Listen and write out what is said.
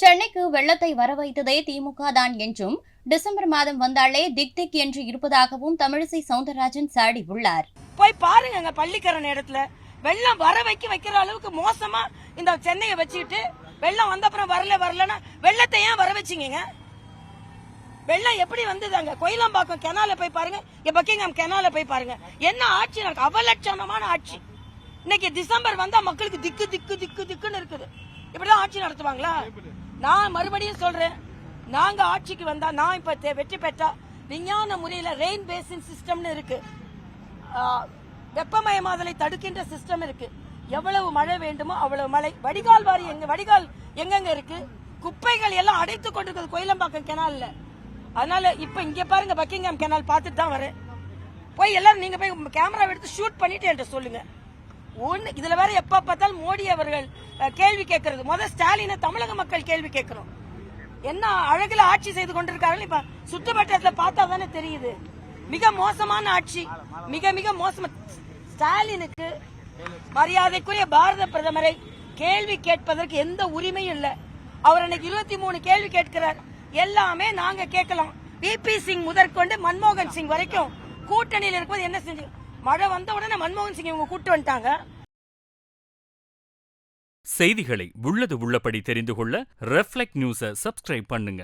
சென்னைக்கு வெள்ளத்தை வரவைத்ததே திமுக தான் என்றும் டிசம்பர் மாதம் வந்தாலே திக் திக் என்று இருப்பதாகவும் தமிழிசை சவுந்தரராஜன் சாடி உள்ளார். போய் பாருங்க பள்ளிக்கரண இடத்துல. வெள்ளம் வர வைக்க வைக்கிற அளவுக்கு மோசமா இந்த சென்னையை வச்சுக்கிட்டு வெள்ளம் வந்த அப்புறம் வரல வரலன்னா வெள்ளத்தை ஏன் வர வச்சிங்க வெள்ளம் எப்படி வந்தது அங்க? கோயிலாம்பாக்கம் கெனால போய் பாருங்க. இங்க பக்கிங்ஹாம் கெனால போய் பாருங்க. என்ன ஆட்சி நடக்கும் அவலட்சணமான ஆட்சி. இன்னைக்கு டிசம்பர் வந்தா மக்களுக்கு திக்கு திக்கு திக்கு திக்குன்னு இருக்குது. இப்படிதான் ஆட்சி நடத்துவாங்களா? நான் மறுபடியும் சொல்றேன். நாங்க ஆட்சிக்கு வந்தா நான் இப்ப வெற்றி பெற்றா விஞ்ஞான முறையில ரெயின் பேசின் சிஸ்டம்னு இருக்கு. வெப்பமயமாதலை தடுக்கின்ற சிஸ்டம் இருக்கு. எவ்வளவு மழை வேண்டுமோ அவ்வளவு மழை. வடிகால் வாரி எங்க வடிகால் எங்கெங்க இருக்கு? குப்பைகள் எல்லாம் அடைத்து கொண்டிருக்கிறது கோயிலம்பாக்கம் கெனால்ல அதனால இப்ப இங்க பாருங்க பக்கிங்ஹாம் கெனால் பார்த்துட்டு தான் வரேன். போய் எல்லாரும் நீங்க போய் கேமரா எடுத்து ஷூட் பண்ணிட்டு என்கிட்ட சொல்லுங்க. ஒண்ணு இதுல வேற எப்ப பார்த்தாலும் மோடி அவர்கள் கேள்வி கேட்கறது. முத ஸ்டாலினை தமிழக மக்கள் கேள்வி கேட்கணும். என்ன அழகுல ஆட்சி செய்து கொண்டிருக்காருன்னு இப்ப சுற்றுவட்டத்துல பார்த்தா தானே தெரியுது. மிக மோசமான ஆட்சி. மிக மிக மோசமா. ஸ்டாலினுக்கு மரியாதைக்குரிய பாரத பிரதமரை கேள்வி கேட்பதற்கு எந்த உரிமையும் இல்லை. அவர் அன்னைக்கு இருபத்தி மூணு கேள்வி கேட்கிறார். எல்லாமே நாங்க கேட்கலாம். பிபி சிங் முதற்கொண்டு மன்மோகன் சிங் வரைக்கும் கூட்டணியில் இருக்கும்போது என்ன செஞ்சு மழை வந்த உடனே மன்மோகன் சிங் இவங்க கூட்டு வந்துட்டாங்க. செய்திகளை உள்ளது உள்ளபடி தெரிந்து கொள்ள ரெஃப்ளெக்ட் நியூஸை சப்ஸ்கிரைப் பண்ணுங்க.